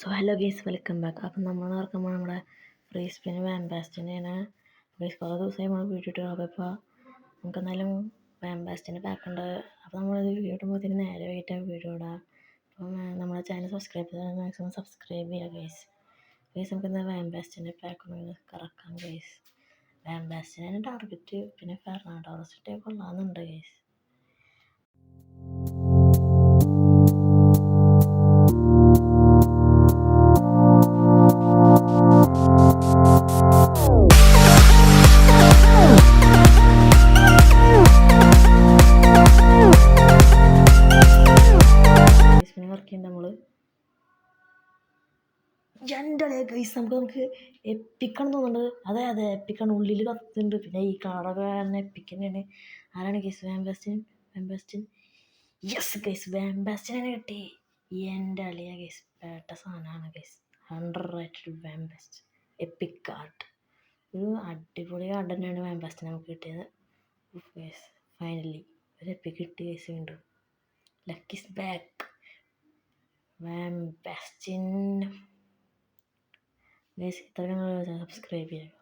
So hello guys welcome back അപ്പം നമ്മൾ നോക്കുമ്പോൾ നമ്മുടെ ഫ്രീ സ്പിന് വാംബാസ്റ്റിന്റെയാണ് ഗേസ് കുറേ ദിവസമായി നമ്മൾ വീഡിയോ ഇട്ട് അപ്പോൾ നമുക്ക് എന്തായാലും വാമ്പാസ്റ്റിന്റെ പാക്കുണ്ട് അപ്പോൾ നമ്മളത് വീഡിയോ ഇടുമ്പോഴത്തേന് നേരെ വൈകിട്ടാണ് വീഡിയോ ഇടാം. അപ്പം നമ്മുടെ ചാനൽ സബ്സ്ക്രൈബ് ചെയ്താൽ മാക്സിമം സബ്സ്ക്രൈബ് ചെയ്യുക ഗേസ് ഗേസ് നമുക്ക് എന്താ വാംബാസ്റ്റിന്റെ പാക്ക് ഒന്ന് കറക്കാം ഗേസ് വാംബാസ്റ്റിനാണ് ടാർഗറ്റ് പിന്നെ ഫെർണാണ്ടോറസ് ഇട്ടേ കൊള്ളാമെന്നുണ്ട് ഗേസ് രണ്ടളെ ഗൈസ് നമുക്ക് നമുക്ക് എപ്പിക്കണം തോന്നുന്നുണ്ട്. അതെ അതെ എപ്പിക്കണം ഉള്ളിൽ കത്തുന്നുണ്ട്. പിന്നെ ഈ കളറൊക്കെ കാരണം എപ്പിക്ക് തന്നെയാണ് ആരാണ് ഗൈസ് വാംബാസ്റ്റിൻ വാംബാസ്റ്റിൻ യെസ് ഗൈസ് വാംബാസ്റ്റിനെ കിട്ടി എന്റെ അളിയ ഗൈസ് പേട്ട സാധനമാണ് ഗൈസ് ഹൺഡ്രഡ് റേറ്റഡ് വാംബാസ്റ്റ് എപ്പിക് കാർഡ് ഒരു അടിപൊളി കാർഡ് തന്നെയാണ് വാംബാസ്റ്റിന് നമുക്ക് കിട്ടിയത്. ഗൈസ് ഫൈനലി ഒരു എപ്പിക് കിട്ടി ഗൈസ് വീണ്ടും. ലക്കിസ് ബാക്ക് വാംബാസ്റ്റിൻ ഗൈസ് ഇത്ര സബ്സ്ക്രൈബ് ചെയ്യുക